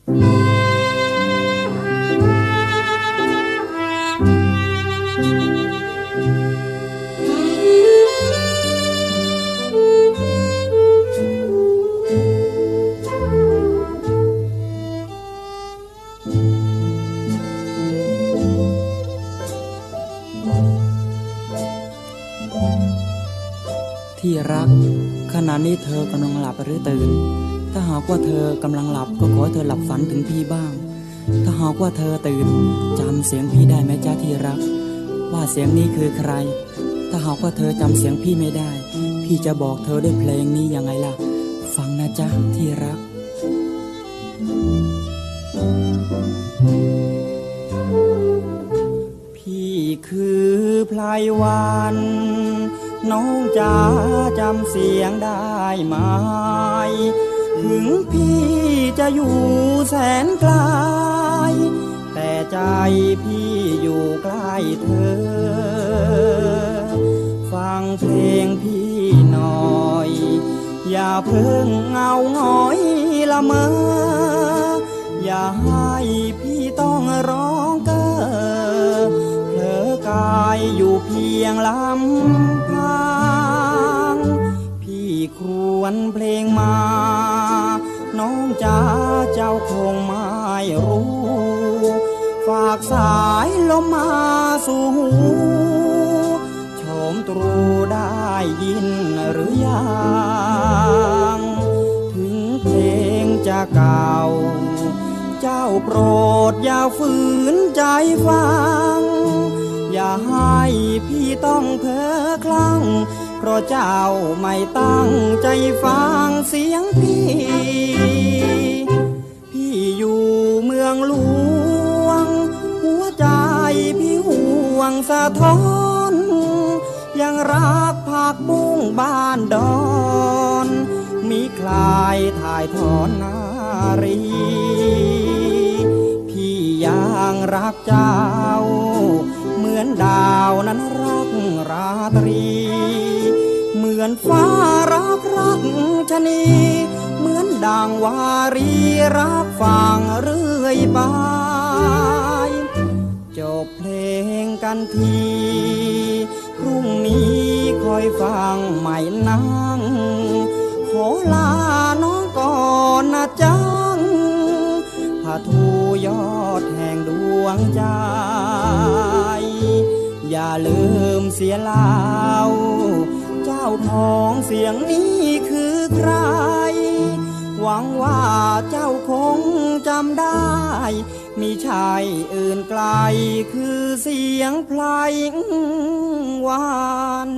ที่รัก ขณะนี้เธอกำลังหลับหรือตื่น ถ้าหากว่าเธอกำลังหลับก็ขอให้เธอหลับฝันถึงพี่บ้าง ถ้าหากว่าเธอตื่นจำเสียงพี่ได้ไหมจ้าที่รัก ว่าเสียงนี้คือใคร ถ้าหากว่าเธอจำเสียงพี่ไม่ได้ พี่จะบอกเธอด้วยเพลงนี้ยังไงล่ะ ฟังนะจ๊ะที่รัก พี่คือพลายวันน้องจะจำเสียงได้ไหม ถึงพี่จะอยู่แสนไกล แต่ใจพี่อยู่ใกล้เธอ ฟังเพลงพี่หน่อย อย่าเพิ่งเงาหงอยละเมอ อย่าให้พี่ต้องร้องเก้อเผลอกายอยู่เพียงลำพัง พี่ครวนเพลง รู้ ฝากสายลมมาสู่หูชมตรูได้ยินหรือยังถึงเพลงจะเก่า เจ้าโปรดอย่าฝืนใจฟัง อย่าให้พี่ต้องเพ้อคลั่งเพราะเจ้าไม่ตั้งใจฟังเสียงพี่ วงสะท้อนยังรักผักบุ้งบ้านดอน มีคลายถ่ายถอนนารี พี่ยังรักเจ้า เหมือนดาวนั้นรักราตรี เหมือนฟ้ารักรักชนี เหมือนดังวารีรักฟังเรื่อยไปจบ กันทีพรุ่งนี้คอยฟังใหม่นั่งขอลาน้องก่อนนะจังพาทูยอดแห่งดวงใจ อย่าลืมเสียลาวเจ้าของเสียงนี้คือใคร หวังว่าเจ้าคงจำได้ มีชายอื่นไกลคือเสียงพลาหวาน